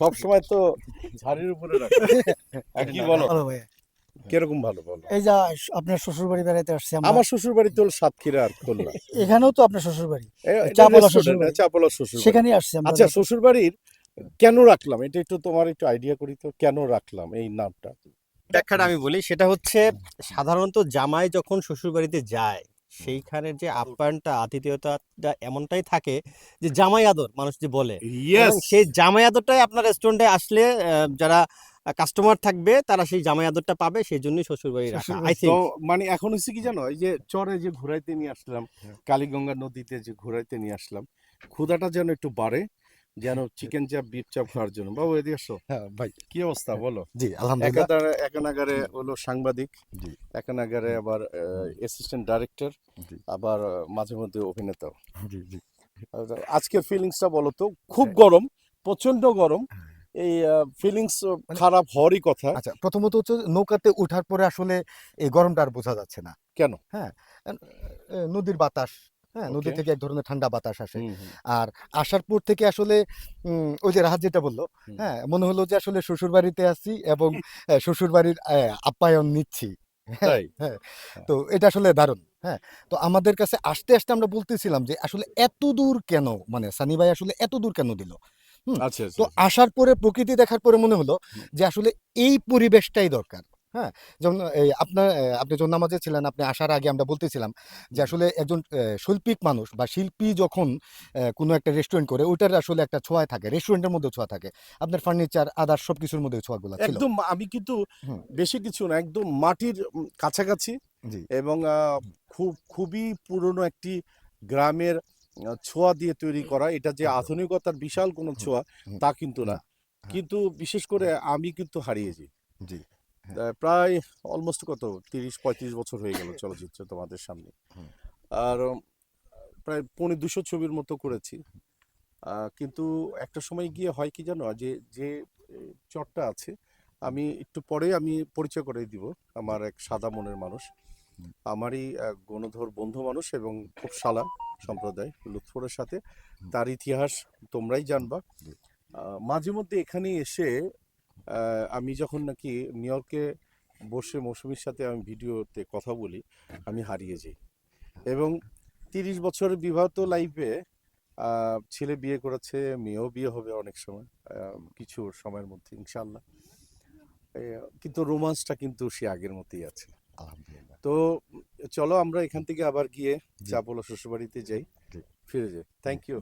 সব সময় তো ঝাড়ির উপরে রাখে। কি বলো? ভালো ভাইয়া। কীরকম ভালো বলো? এই যা আপনার শ্বশুর বাড়ি বেড়াইতে আসছি আমরা। আমার শ্বশুর বাড়ি তো সাতক্ষীরা আর খুলনা। এখানেও তো আপনার শ্বশুর বাড়ি চাপলা শ্বশুরবাড়ি। চাপলা শ্বশুর আসছি আচ্ছা শ্বশুর বাড়ির কেন রাখলাম? এটা একটু তোমার একটু আইডিয়া করি তো কেন রাখলাম এই নামটা? ব্যাখ্যাটা আমি বলি সেটা হচ্ছে সাধারণত জামাই যখন শ্বশুর বাড়িতে যায় সেইখানে যে আপ্যায়নটা আতিথেয়তাটা এমনটাই থাকে যে জামাই আদর মানুষ যে বলে সেই জামাই আদরটাই আপনার রেস্টুরেন্টে আসলে যারা কাস্টমার থাকবে তারা সেই জামাই আদরটা পাবে সেই জন্যই শ্বশুর বাড়ি রাখা শ্বশুরবাড়ি। আই থিঙ্ক মানে এখন হচ্ছে কি জানো এই যে চরে যে ঘুরাইতে নিয়ে আসলাম হ্যাঁ। কালীগঙ্গা নদীতে যে ঘুরাইতে নিয়ে আসলাম ক্ষুদাটা যেন একটু বাড়ে যেন চিকেন চাপ বিফ চাপ খাওয়ার জন্য। বাবু এদিকে আসো হ্যাঁ ভাই। কি অবস্থা বলো? জি আলহামদুলিল্লাহ। একানাগারে হলো সাংবাদিক জি। একানাগারে আবার অ্যাসিস্ট্যান্ট ডাইরেক্টর আবার মাঝে মধ্যে অভিনেতাও। জি জি। আজকের ফিলিংসটা বলো তো খুব গরম প্রচণ্ড গরম। এই ফিলিংস খারাপ হওয়ারই কথা। আচ্ছা প্রথমত হচ্ছে নৌকাতে ওঠার পরে আসলে এই গরমটা আর বোঝা যাচ্ছে না। কেন? হ্যাঁ নদীর বাতাস হ্যাঁ নদী থেকে এক ধরনের ঠান্ডা বাতাস আসে। আর আসার পর থেকে আসলে ওই যে রাহাত যেটা বলল হ্যাঁ মনে হলো যে আসলে শ্বশুর বাড়িতে আছি এবং শ্বশুর বাড়ির আপ্যায়ন নিচ্ছি। তাই? তো এটা আসলে দারুণ হ্যাঁ। তো আমাদের কাছে আসতে আসতে আমরা বলতেছিলাম যে আসলে এত দূর কেন? মানে সানি ভাই আসলে এত দূর কেন দিল? আচ্ছা আচ্ছা তো আসার পরে প্রকৃতি দেখার পরে মনে হলো যে আসলে এই পরিবেশটাই দরকার। হ্যাঁ? যেমন এই আপনার আপনি যখন নামাজে ছিলেন আপনি আসার আগে আমরা বলতেছিলাম যে আসলে একজন শৈল্পিক মানুষ বা শিল্পী যখন কোনো একটা রেস্টুরেন্ট করে ওইটার আসলে একটা ছোঁয়া থাকে রেস্টুরেন্টের মধ্যে ছোঁয়া থাকে। আপনার ফার্নিচার আদার সব কিছুর মধ্যে ছোঁয়াগুলো একদম আমি কিন্তু বেশি কিছু না একদম মাটির কাছাকাছি জি। এবং খুব খুবই পুরনো একটি গ্রামের ছোঁয়া দিয়ে তৈরি করা এটা যে আধুনিকতার বিশাল কোনো ছোঁয়া তা কিন্তু না। হ্যাঁ। কিন্তু বিশেষ করে আমি কিন্তু হারিয়েছি জি। প্রায় অলমোস্ট কত? তিরিশ পঁয়ত্রিশ বছর হয়ে গেল চলচ্চিত্র তোমাদের সামনে। আর প্রায় পৌনে দুশো ছবির মতো করেছি। কিন্তু একটা সময় গিয়ে হয় কি জানো? যে যে চটটা আছে আমি একটু পরে আমি পরিচয় করে দিব আমার এক সাদা মনের মানুষ। আমারই গণধর বন্ধু মানুষ এবং খুব সালা সম্প্রদায় লুৎফরের সাথে। তার ইতিহাস তোমরাই জানবা। মাঝে মধ্যে এখানে এসে আমি যখন নাকি নিউ ইয়র্কে বসে মৌসুমীর সাথে আমি ভিডিওতে কথা বলি আমি হারিয়ে যাই। এবং তিরিশ বছরের বিবাহিত লাইফে ছেলে বিয়ে করেছে মেয়েও বিয়ে হবে অনেক সময় কিছু সময়ের মধ্যে ইনশাল্লাহ কিন্তু রোমান্সটা কিন্তু সে আগের মতোই আছে। আলহামদুলিল্লাহ। তো চলো আমরা এখান থেকে আবার গিয়ে। চাপলা শ্বশুরবাড়িতে যাই। ফিরে যাই। Thank you